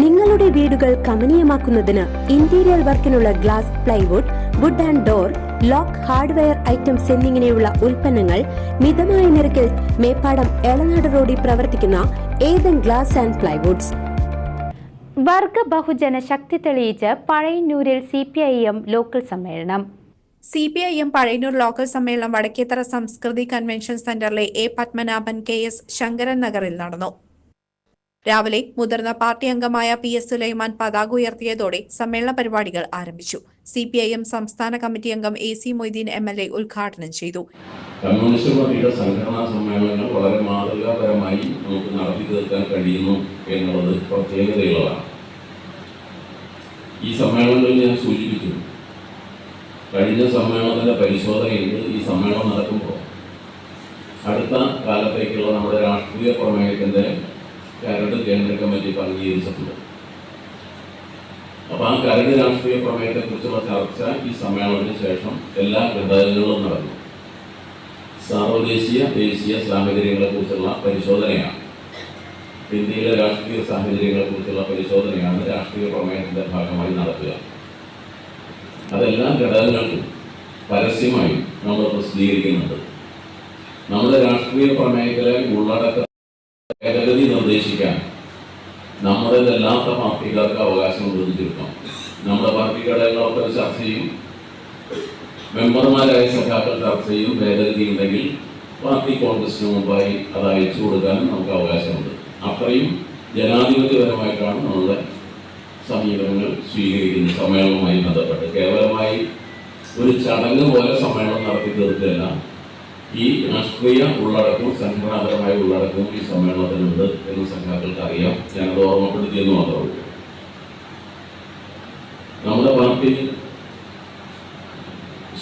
നിങ്ങളുടെ വീടുകൾ കമനീയമാക്കുന്നതിന് interior വർക്കിനുള്ള glass plywood wood and door lock hardware items എന്നിങ്ങനെയുള്ള ഉൽപ്പന്നങ്ങൾ മിതമായ നിരക്കിൽ മേപ്പാടം എളനാട് റോഡിൽ പ്രവർത്തിക്കുന്ന ഏതൻ ഗ്ലാസ് ആൻഡ് പ്ലൈവുഡ്സ് വർഗ ബഹുജന ശക്തി തെളിയിച്ച് പഴയന്നൂരിൽ C P I M local സമ്മേളനം. C P I M Pazhayannur local സമ്മേളനം വടക്കേത്തറ സംസ്കൃതി കൺവെൻഷൻ സെന്ററിലെ A Padmanabhan K S Sankaran നഗറിൽ നടന്നു. രാവിലെ മുതിർന്ന പാർട്ടി അംഗമായ പി എസ് സുലൈമാൻ പതാക ഉയർത്തിയതോടെ സമ്മേളന പരിപാടികൾ ആരംഭിച്ചു. സി പി ഐ എം സംസ്ഥാന കമ്മിറ്റി അംഗം A C Moideen M L A ഉദ്ഘാടനം ചെയ്തു. കമ്മ്യൂണിസ്റ്റ് പാർട്ടിയുടെ സംഘടനാ വളരെ മാതൃകാപരമായി നമുക്ക് നടത്തി കഴിയുന്നു എന്നുള്ളത് പ്രത്യേകതയുള്ളതാണ്. ഈ സമ്മേളനങ്ങളിൽ ഞാൻ സൂചിപ്പിച്ചു. കഴിഞ്ഞ സമ്മേളനത്തിന്റെ പരിശോധനയുണ്ട് ഈ സമ്മേളനം നടക്കുമ്പോൾ അടുത്ത കാലത്തേക്കുള്ള നമ്മുടെ രാഷ്ട്രീയ പ്രമേയത്തിന്റെ കരട് കേന്ദ്ര കമ്മിറ്റി അംഗീകരിച്ചിട്ടുണ്ട് അപ്പൊ ആ കരട് രാഷ്ട്രീയ പ്രമേയത്തെ കുറിച്ചുള്ള ചർച്ച ഈ സമ്മേളനത്തിന് ശേഷം എല്ലാ ഘടകങ്ങളിലും നടന്നു. സാർവദേശീയ ദേശീയ സാഹചര്യങ്ങളെ കുറിച്ചുള്ള പരിശോധനയാണ്. ഇന്ത്യയിലെ രാഷ്ട്രീയ സാഹചര്യങ്ങളെ കുറിച്ചുള്ള പരിശോധനയാണ് രാഷ്ട്രീയ പ്രമേയത്തിന്റെ ഭാഗമായി നടത്തുക. അതെല്ലാ ഘടകങ്ങൾക്കും പരസ്യമായി നമ്മൾ പ്രസിദ്ധീകരിക്കുന്നുണ്ട്. നമ്മുടെ രാഷ്ട്രീയ പ്രമേയത്തിലെ ഉള്ളടക്ക ഭേദഗതി നിർദ്ദേശിക്കാൻ നമ്മുടേതല്ലാത്ത പാർട്ടിക്കാർക്ക് അവകാശം ചുരുക്കം നമ്മുടെ പാർട്ടി ഘടകങ്ങളൊക്കെ ചർച്ച ചെയ്യും. മെമ്പർമാരായ സഖാക്കൾ ചർച്ച ചെയ്യും. ഭേദഗതി ഉണ്ടെങ്കിൽ പാർട്ടി കോൺഗ്രസിന് മുമ്പായി അത് അയച്ചു കൊടുക്കാൻ നമുക്ക് അവകാശമുണ്ട്. അത്രയും ജനാധിപത്യപരമായിട്ടാണ് നമ്മുടെ സമീപനങ്ങൾ സ്വീകരിക്കുന്നത് സമ്മേളനവുമായി ബന്ധപ്പെട്ട്. കേവലമായി ഒരു ചടങ്ങ് പോലെ സമ്മേളനം നടത്തി തീർക്കുകയല്ല. ഈ രാഷ്ട്രീയ ഉള്ളടക്കവും സംഘടനാപരമായ ഉള്ളടക്കവും ഈ സമ്മേളനത്തിനുണ്ട് എന്ന് സംഘാക്കൾക്ക് അറിയാം ഞാനത് ഓർമ്മപ്പെടുത്തിയെന്ന് മാത്രമേ നമ്മുടെ പാർട്ടി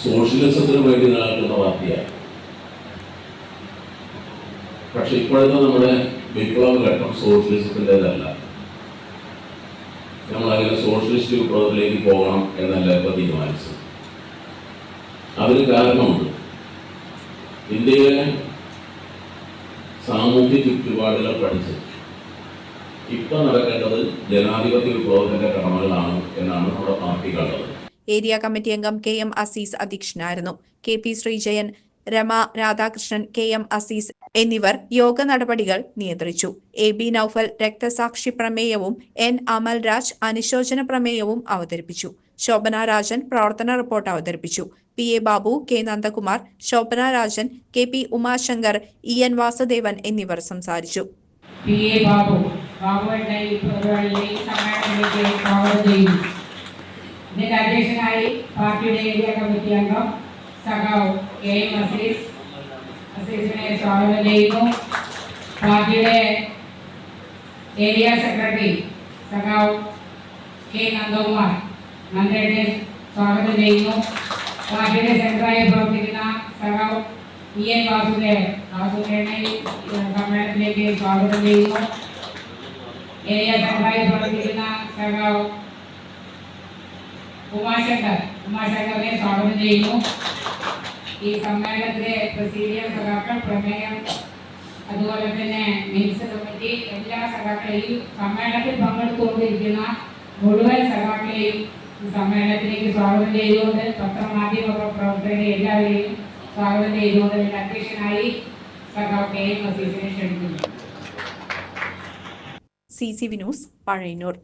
സോഷ്യലിസത്തിന് വേണ്ടി നിലനിൽക്കുന്ന പാർട്ടിയാണ്. പക്ഷെ ഇപ്പോഴത്തെ നമ്മുടെ വിപ്ലവ ഘട്ടം സോഷ്യലിസത്തിന്റെതല്ല. നമ്മൾ അങ്ങനെ സോഷ്യലിസ്റ്റ് വിപ്ലവത്തിലേക്ക് പോകണം എന്നല്ല ഇപ്പൊ തീരുമാനിച്ചത്. അതിന് കാരണമുണ്ട്. ഇന്ത്യയിലെ സാമൂഹ്യ ചുറ്റുപാടുകൾ പഠിച്ച് ഇപ്പൊ നടക്കേണ്ടത് ജനാധിപത്യ വിപ്ലവത്തിന്റെ കടമകളാണ് എന്നാണ് നമ്മുടെ പാർട്ടി കണ്ടത്. ഏരിയ കമ്മിറ്റി അംഗം കെ എം അസീസ് അധ്യക്ഷനായിരുന്നു. K P Sreejayan Rama Radhakrishnan K M Azeez എന്നിവർ യോഗ നടപടികൾ നിയന്ത്രിച്ചു. എ ബി നൌഫൽ രക്തസാക്ഷി പ്രമേയവും എൻ അമൽരാജ് അനുശോചന പ്രമേയവും അവതരിപ്പിച്ചു. ശോഭന രാജൻ പ്രവർത്തന റിപ്പോർട്ട് അവതരിപ്പിച്ചു. P A Babu K Nandakumar Shobhana Rajan K P Umashankar E N Vasudevan എന്നിവർ സംസാരിച്ചു. പി എ ബാബു അധ്യക്ഷനായി പാർട്ടിയുടെ ഏരിയ കമ്മിറ്റി അംഗം സഖാവ് കെ എം അസീസ് അസീസിനെ സ്വാഗതം ചെയ്യുന്നു പാർട്ടിയുടെ ഏരിയ സെക്രട്ടറി സഖാവ് കെ നന്ദകുമാർ നന്ദയെ സ്വാഗതം ചെയ്യുന്നു പാർട്ടിയുടെ സെക്രട്ടറിയായി പ്രവർത്തിക്കുന്ന സഖാവ് ഇ എൻ വാസുദേവൻ വാസുദേവനെ ഈ സമ്മേളനത്തിലേക്ക് സ്വാഗതം ചെയ്യുന്നു ഏരിയ സെക്രട്ടറിയായി പ്രവർത്തിക്കുന്ന സഖാവ് ഉമാശങ്കർ ഉമാശങ്കറിനെ സ്വാഗതം ചെയ്യുന്നു ഈ സമ്മേളനത്തിലെ പ്രസീഡിയം സഖാക്കൾ പ്രമേയം അതുപോലെ തന്നെ മിനിറ്റ്സ് കമ്മിറ്റി എല്ലാ സഖാക്കളെയും സമ്മേളനത്തിൽ പങ്കെടുത്തുകൊണ്ടിരിക്കുന്ന മുഴുവൻ സഖാക്കളെയും സമ്മേളനത്തിലേക്ക് സ്വാഗതം ചെയ്തുകൊണ്ട് പത്രമാധ്യമ പ്രവർത്തകരെ എല്ലാവരെയും സ്വാഗതം ചെയ്തുകൊണ്ട് എന്റെ അധ്യക്ഷനായി സഖാവ് കെ എം ക്ഷണിക്കുന്നു. C C Vinoos Pazhayannur.